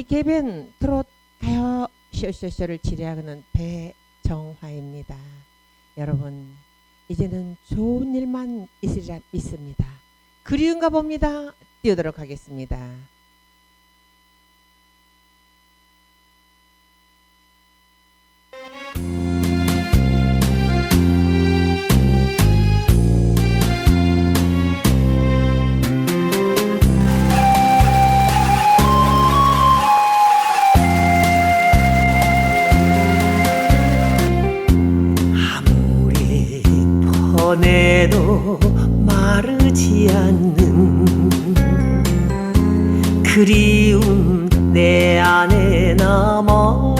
비개변 트롯 가요 쇼쇼쇼를 진행하는 배정화입니다. 여러분 이제는 좋은 일만 있으리라 믿습니다. 그리운가 봅니다. 띄우도록 하겠습니다. 그리움 내 안에 남아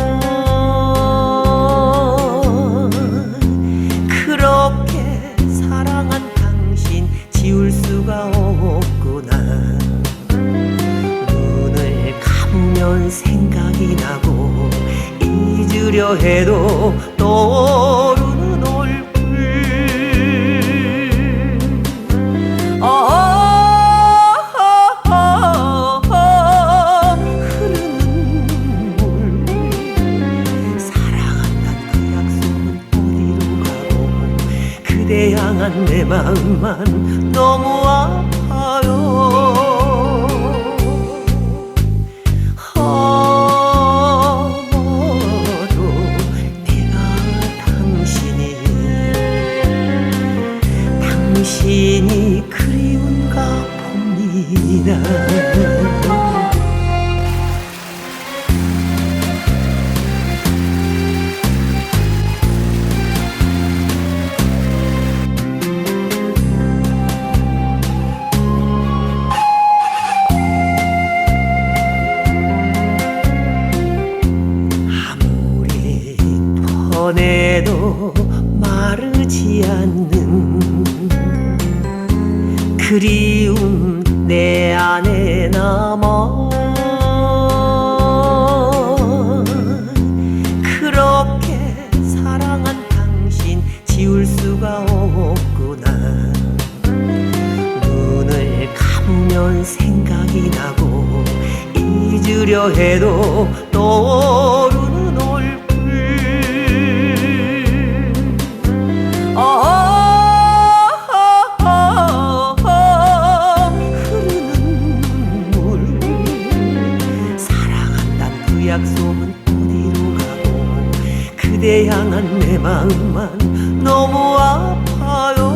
그렇게 사랑한 당신 지울 수가 없구나. 눈을 감으면 생각이 나고 잊으려 해도 떠 그대 향한 내 마음만 너무 아파요 퍼내도 마르지 않는 그리움 내 안에 남아 그렇게 사랑한 당신 지울 수가 없구나. 눈을 감으면 생각이 나고 잊으려 해도 떠 약속은 어디로 가고 그대 향한 내 마음만 너무 아파요.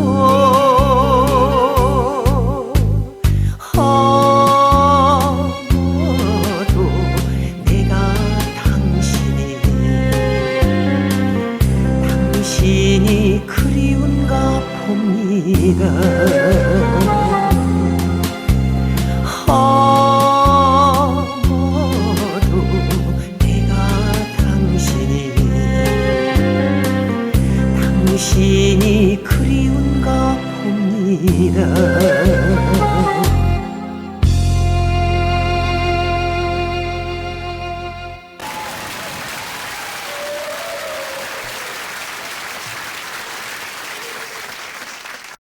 아마도 내가 당신이 당신이 그리운가 봅니다